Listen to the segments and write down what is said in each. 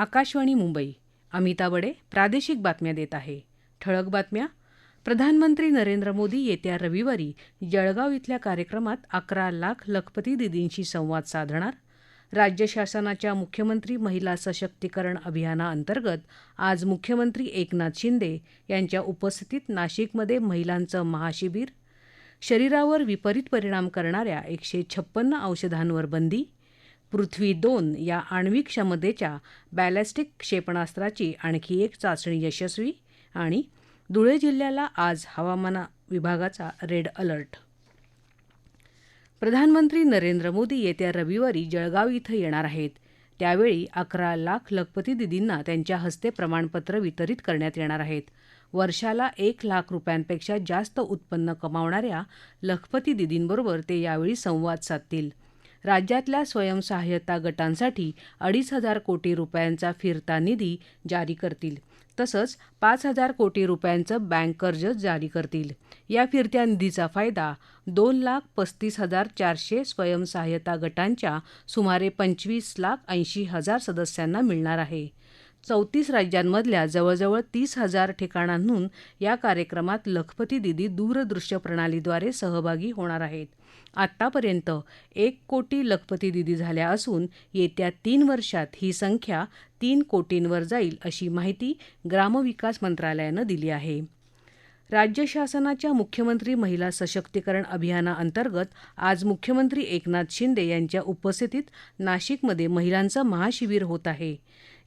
आकाशवाणी मुंबई. अमिता बडे प्रादेशिक बातम्या देत आहे. ठळक बातम्या. प्रधानमंत्री नरेंद्र मोदी येत्या रविवारी जळगाव इथल्या कार्यक्रमात अकरा लाख लखपती दिदींशी संवाद साधणार. राज्य शासनाच्या मुख्यमंत्री महिला सशक्तीकरण अभियानाअंतर्गत आज मुख्यमंत्री एकनाथ शिंदे यांच्या उपस्थितीत नाशिकमध्ये महिलांचं महाशिबिर. शरीरावर विपरीत परिणाम करणाऱ्या एकशे छप्पन्न औषधांवर बंदी. पृथ्वी दोन या आण्विक क्षमतेच्या बॅलॅस्टिक क्षेपणास्त्राची आणखी एक चाचणी यशस्वी आणि धुळे जिल्ह्याला आज हवामान विभागाचा रेड अलर्ट. प्रधानमंत्री नरेंद्र मोदी येत्या रविवारी जळगाव इथं येणार आहेत. त्यावेळी अकरा लाख लखपती दिदींना त्यांच्या हस्ते प्रमाणपत्र वितरित करण्यात येणार आहेत. वर्षाला एक लाख रुपयांपेक्षा जास्त उत्पन्न कमावणाऱ्या लखपती दिदींबरोबर ते यावेळी संवाद साधतील. राज्यातल्या स्वयंसहाय्यता गटांसाठी अडीच हजार कोटी रुपयांचा फिरता निधी जारी करतील. तसंच पाच हजार कोटी रुपयांचं बँक कर्ज जारी करतील. या फिरत्या निधीचा फायदा दोन लाख पस्तीस हजार चारशे स्वयंसहाय्यता गटांच्या सुमारे पंचवीस लाख ऐंशी हजार सदस्यांना मिळणार आहे. चौतीस राज्यांमधल्या जवळजवळ तीस हजार ठिकाणांहून या कार्यक्रमात लखपती दिदी दूरदृश्य प्रणालीद्वारे सहभागी होणार आहेत. आत्तापर्यंत एक कोटी लखपती दिदी झाल्या असून येत्या तीन वर्षात ही संख्या तीन कोटींवर जाईल अशी माहिती ग्रामविकास मंत्रालयानं दिली आहे. राज्य शासनाच्या मुख्यमंत्री महिला सशक्तीकरण अभियानाअंतर्गत आज मुख्यमंत्री एकनाथ शिंदे यांच्या उपस्थितीत नाशिकमध्ये महिलांचं महाशिबिर होत आहे.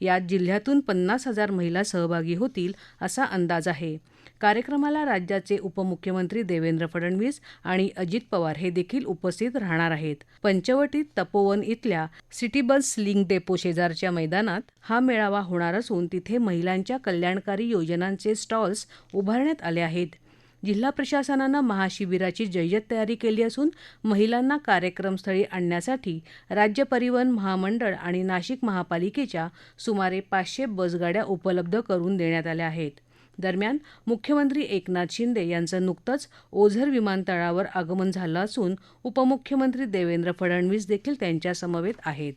यात जिल्ह्यातून पन्नास हजार महिला सहभागी होतील असा अंदाज आहे. कार्यक्रमाला राज्याचे उपमुख्यमंत्री देवेंद्र फडणवीस आणि अजित पवार हे देखील उपस्थित राहणार आहेत. पंचवटीत तपोवन इथल्या सिटी बस लिंक डेपो शेजारच्या मैदानात हा मेळावा होणार असून तिथे महिलांच्या कल्याणकारी योजनांचे स्टॉल्स उभारण्यात आले आहेत. जिल्हा प्रशासनानं महाशिबिराची जय्यत तयारी केली असून महिलांना कार्यक्रमस्थळी आणण्यासाठी राज्य परिवहन महामंडळ आणि नाशिक महापालिकेच्या सुमारे पाचशे बसगाड्या उपलब्ध करून देण्यात आल्या आहेत. दरम्यान मुख्यमंत्री एकनाथ शिंदे यांचं नुकतंच ओझर विमानतळावर आगमन झालं असून उपमुख्यमंत्री देवेंद्र फडणवीस देखील त्यांच्यासमवेत आहेत.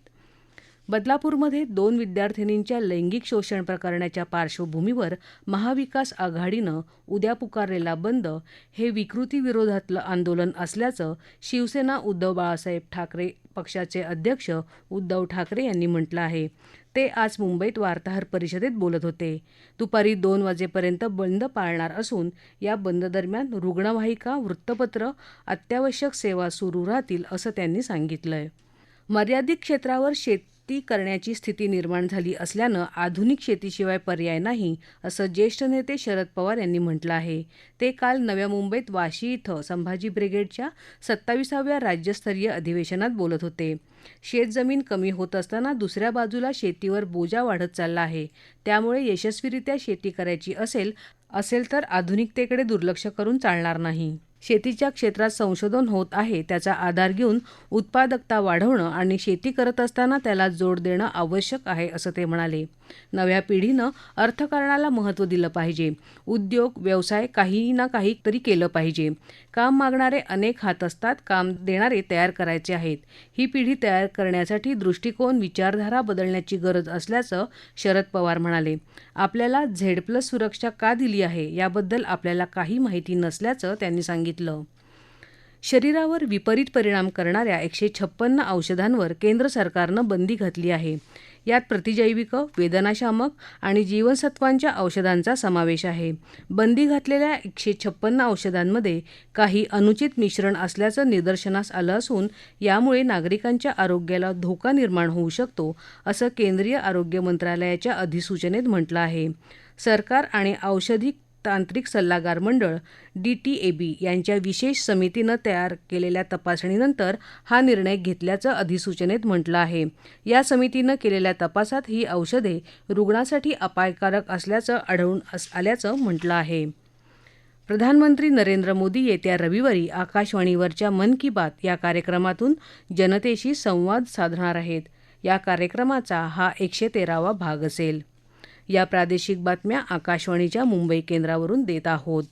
बदलापूरमध्ये दोन विद्यार्थिनींच्या लैंगिक शोषण प्रकरणाच्या पार्श्वभूमीवर महाविकास आघाडीनं उद्या पुकारलेला बंद हे विकृतीविरोधातलं आंदोलन असल्याचं शिवसेना उद्धव बाळासाहेब ठाकरे पक्षाचे अध्यक्ष उद्धव ठाकरे यांनी म्हटलं आहे. ते आज मुंबईत वार्ताहर परिषदेत बोलत होते. दुपारी दोन वाजेपर्यंत बंद पाळणार असून या बंद दरम्यान रुग्णवाहिका वृत्तपत्र अत्यावश्यक सेवा सुरू राहतील असं त्यांनी सांगितलंय. मर्यादित क्षेत्रावर शेत करण्याची स्थिती निर्माण झाली असल्यानं आधुनिक शेतीशिवाय पर्याय नाही असं ज्येष्ठ नेते शरद पवार यांनी म्हटलं आहे. ते काल नव्या मुंबईत वाशी इथं संभाजी ब्रिगेडच्या सत्ताविसाव्या राज्यस्तरीय अधिवेशनात बोलत होते. शेतजमीन कमी होत असताना दुसऱ्या बाजूला शेतीवर बोजा वाढत चालला आहे. त्यामुळे यशस्वीरित्या शेती करायची असेल असेल तर आधुनिकतेकडे दुर्लक्ष करून चालणार नाही. शेतीच्या क्षेत्रात संशोधन होत आहे त्याचा आधार घेऊन उत्पादकता वाढवणं आणि शेती करत असताना त्याला जोड देणं आवश्यक आहे असं ते म्हणाले. नव्या पिढीनं अर्थकारणाला महत्त्व दिलं पाहिजे. उद्योग व्यवसाय काही ना काही तरी केलं पाहिजे. काम मागणारे अनेक हात असतात काम देणारे तयार करायचे आहेत. ही पिढी तयार करण्यासाठी दृष्टिकोन विचारधारा बदलण्याची गरज असल्याचं शरद पवार म्हणाले. आपल्याला झेड प्लस सुरक्षा का दिली आहे? याबद्दल आपल्याला काही माहिती नसल्याचं त्यांनी सांगितलं. शरीरावर विपरीत परिणाम करणाऱ्या एकशे छप्पन्न औषधांवर केंद्र सरकारनं बंदी घातली आहे. यात प्रतिजैविक वेदनाशामक आणि जीवनसत्वांच्या औषधांचा समावेश आहे. बंदी घातलेल्या एकशे छप्पन्न औषधांमध्ये काही अनुचित मिश्रण असल्याचं निदर्शनास आलं असून यामुळे नागरिकांच्या आरोग्याला धोका निर्माण होऊ शकतो असं केंद्रीय आरोग्य मंत्रालयाच्या अधिसूचनेत म्हटलं आहे. सरकार आणि औषधी तांत्रिक सल्लागार मंडळ डीटीएबी यांच्या विशेष समितीनं तयार केलेल्या तपासणीनंतर हा निर्णय घेतल्याचं अधिसूचनेत म्हटलं आहे. या समितीनं केलेल्या तपासात ही औषधे रुग्णासाठी अपायकारक असल्याचं आढळून आल्याचं म्हटलं आहे. प्रधानमंत्री नरेंद्र मोदी येत्या रविवारी आकाशवाणीवरच्या मन की बात या कार्यक्रमातून जनतेशी संवाद साधणार आहेत. या कार्यक्रमाचा हा एकशे तेरावा भाग असेल. या प्रादेशिक बातम्या आकाशवाणीच्या मुंबई केंद्रावरून देत आहोत.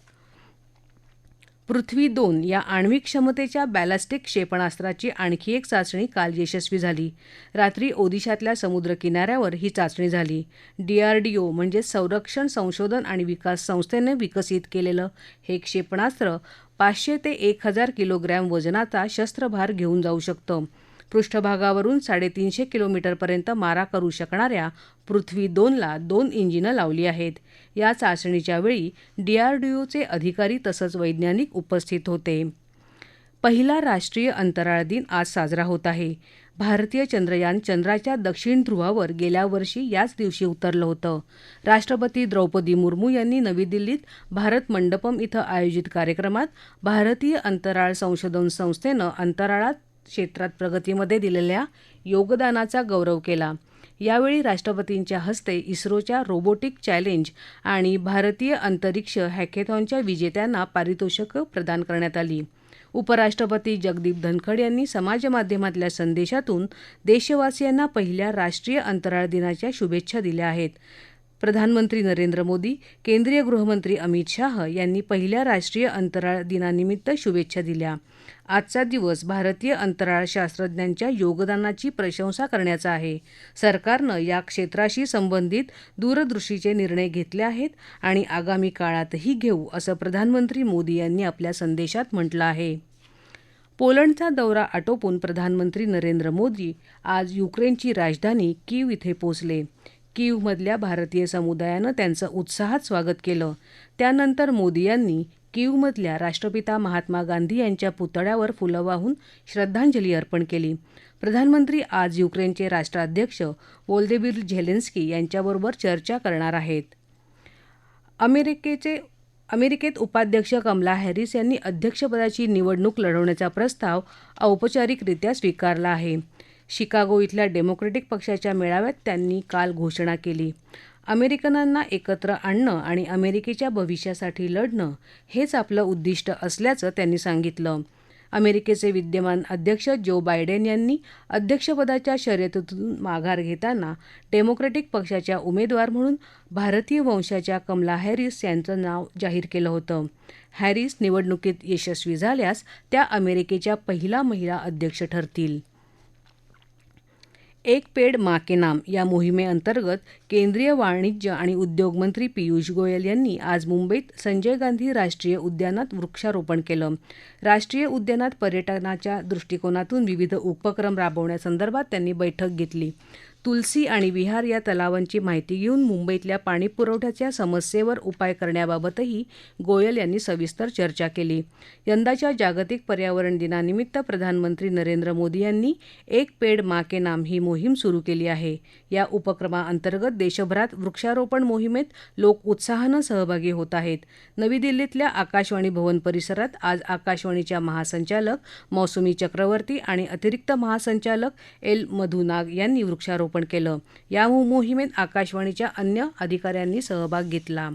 पृथ्वी दोन या आण्विक क्षमतेच्या बॅलास्टिक क्षेपणास्त्राची आणखी एक चाचणी काल यशस्वी झाली. रात्री ओदिशातल्या समुद्रकिनाऱ्यावर ही चाचणी झाली. डीआरडीओ म्हणजे संरक्षण संशोधन आणि विकास संस्थेनं विकसित केलेलं हे क्षेपणास्त्र पाचशे ते एक हजार किलोग्रॅम वजनाचा शस्त्रभार घेऊन जाऊ शकतं. पृष्ठभागावरून साडेतीनशे किलोमीटरपर्यंत मारा करू शकणाऱ्या पृथ्वी दोनला दोन इंजिनं लावली आहेत. या चाचणीच्या वेळी डीआरडीओचे अधिकारी तसंच वैज्ञानिक उपस्थित होते. पहिला राष्ट्रीय अंतराळ दिन आज साजरा होत आहे. भारतीय चंद्रयान चंद्राच्या दक्षिण ध्रुवावर गेल्या वर्षी याच दिवशी उतरलं होतं. राष्ट्रपती द्रौपदी मुर्मू यांनी नवी दिल्लीत भारत मंडपम इथं आयोजित कार्यक्रमात भारतीय अंतराळ संशोधन संस्थेनं अंतराळात क्षेत्रात प्रगतीमध्ये दिलेल्या योगदानाचा गौरव केला. यावेळी राष्ट्रपतींच्या हस्ते इस्रोच्या रोबोटिक चॅलेंज आणि भारतीय अंतरिक्ष हॅकेथॉनच्या विजेत्यांना पारितोषिकं प्रदान करण्यात आली. उपराष्ट्रपती जगदीप धनखड यांनी समाजमाध्यमातल्या संदेशातून देशवासियांना पहिल्या राष्ट्रीय अंतराळ दिनाच्या शुभेच्छा दिल्या आहेत. प्रधानमंत्री नरेंद्र मोदी केंद्रीय गृहमंत्री अमित शाह यांनी पहिल्या राष्ट्रीय अंतराळ दिनानिमित्त शुभेच्छा दिल्या. आजचा दिवस भारतीय अंतराळ शास्त्रज्ञांच्या योगदानाची प्रशंसा करण्याचा आहे. सरकारनं या क्षेत्राशी संबंधित दूरदृष्टीचे निर्णय घेतले आहेत आणि आगामी काळातही घेऊ असं प्रधानमंत्री मोदी यांनी आपल्या संदेशात म्हटलं आहे. पोलंडचा दौरा आटोपून प्रधानमंत्री नरेंद्र मोदी आज युक्रेनची राजधानी कीव इथे पोचले कीवमधल्या भारतीय समुदायानं त्यांचं उत्साहात स्वागत केलं. त्यानंतर मोदी यांनी कीवमधल्या राष्ट्रपिता महात्मा गांधी यांच्या पुतळ्यावर फुलं वाहून श्रद्धांजली अर्पण केली. प्रधानमंत्री आज युक्रेनचे राष्ट्राध्यक्ष वोल्देबीर झेलेन्स्की यांच्याबरोबर चर्चा करणार आहेत. अमेरिकेचे अमेरिकेत उपाध्यक्ष कमला हॅरिस यांनी अध्यक्षपदाची निवडणूक लढवण्याचा प्रस्ताव औपचारिकरित्या स्वीकारला आहे. शिकागो इथल्या डेमोक्रेटिक पक्षाच्या मेळाव्यात त्यांनी काल घोषणा केली. अमेरिकनांना एकत्र आणणं आणि अमेरिकेच्या भविष्यासाठी लढणं हेच आपलं उद्दिष्ट असल्याचं त्यांनी सांगितलं. अमेरिकेचे विद्यमान अध्यक्ष जो बायडेन यांनी अध्यक्षपदाच्या शर्यतीतून माघार घेताना डेमोक्रेटिक पक्षाच्या उमेदवार म्हणून भारतीय वंशाच्या कमला हॅरिस यांचं नाव जाहीर केलं होतं. हॅरिस निवडणुकीत यशस्वी झाल्यास त्या अमेरिकेच्या पहिला महिला अध्यक्ष ठरतील. एक पेड माके नाम या मोहिमेअंतर्गत केंद्रीय वाणिज्य आणि उद्योग मंत्री पियुष गोयल यांनी आज मुंबईत संजय गांधी राष्ट्रीय उद्यानात वृक्षारोपण केलं. राष्ट्रीय उद्यानात पर्यटनाच्या दृष्टिकोनातून विविध उपक्रम राबवण्यासंदर्भात त्यांनी बैठक घेतली. तुलसी आणि विहार या तलावांची माहिती घेऊन मुंबईतल्या पाणीपुरवठ्याच्या समस्येवर उपाय करण्याबाबतही गोयल यांनी सविस्तर चर्चा केली. यंदाच्या जागतिक पर्यावरण दिनानिमित्त प्रधानमंत्री नरेंद्र मोदी यांनी एक पेड मा के नाम ही मोहीम सुरू केली आहे. या उपक्रमाअंतर्गत देशभरात वृक्षारोपण मोहिमेत लोक उत्साहानं सहभागी होत आहेत. नवी दिल्लीतल्या आकाशवाणी भवन परिसरात आज आकाशवाणीच्या महासंचालक मौसुमी चक्रवर्ती आणि अतिरिक्त महासंचालक एल मधुनाग यांनी वृक्षारोपण केलं. या मोहिमेत आकाशवाणीच्या अन्य अधिकाऱ्यांनी सहभाग घेतला.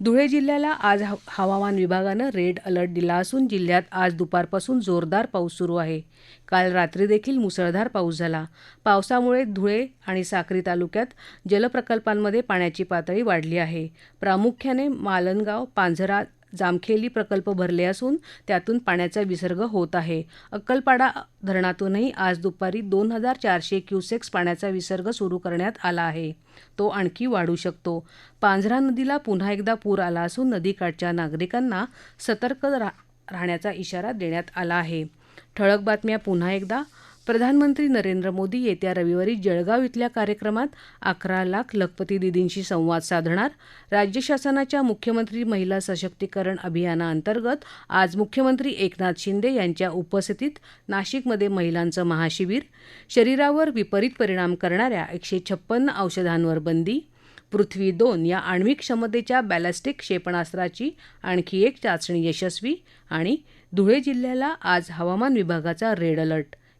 धुळे जिल्ह्याला आज हवामान विभागानं रेड अलर्ट दिला असून जिल्ह्यात आज दुपारपासून जोरदार पाऊस सुरू आहे. काल रात्री देखील मुसळधार पाऊस झाला. पावसामुळे धुळे आणि साक्री तालुक्यात जलप्रकल्पांमध्ये पाण्याची पातळी वाढली आहे. प्रामुख्याने मालनगाव पांझरा जामखेली प्रकल्प भरले असून त्यातून पाण्याचा विसर्ग होत आहे. अक्कलपाडा धरणातूनही आज दुपारी दोन हजार चारशे क्युसेक्स पाण्याचा विसर्ग सुरू करण्यात आला आहे. तो आणखी वाढू शकतो. पांझरा नदीला पुन्हा एकदा पूर आला असून नदीकाठच्या नागरिकांना सतर्क राहण्याचा इशारा देण्यात आला आहे. ठळक बातम्या पुन्हा एकदा प्रधानमंत्री नरेंद्र मोदी येत्या रविवारी जळगाव इथल्या कार्यक्रमात अकरा लाख लखपती दिदींशी संवाद साधणार. राज्य शासनाच्या मुख्यमंत्री महिला सशक्तीकरण अभियानाअंतर्गत आज मुख्यमंत्री एकनाथ शिंदे यांच्या उपस्थितीत नाशिकमध्ये महिलांचं महाशिबिर. शरीरावर विपरीत परिणाम करणाऱ्या एकशे छप्पन्न औषधांवर बंदी. पृथ्वी दोन या आण्विक क्षमतेच्या बॅलिस्टिक क्षेपणास्त्राची आणखी एक चाचणी यशस्वी. आणि धुळे जिल्ह्याला आज हवामान विभागाचा रेड अलर्ट.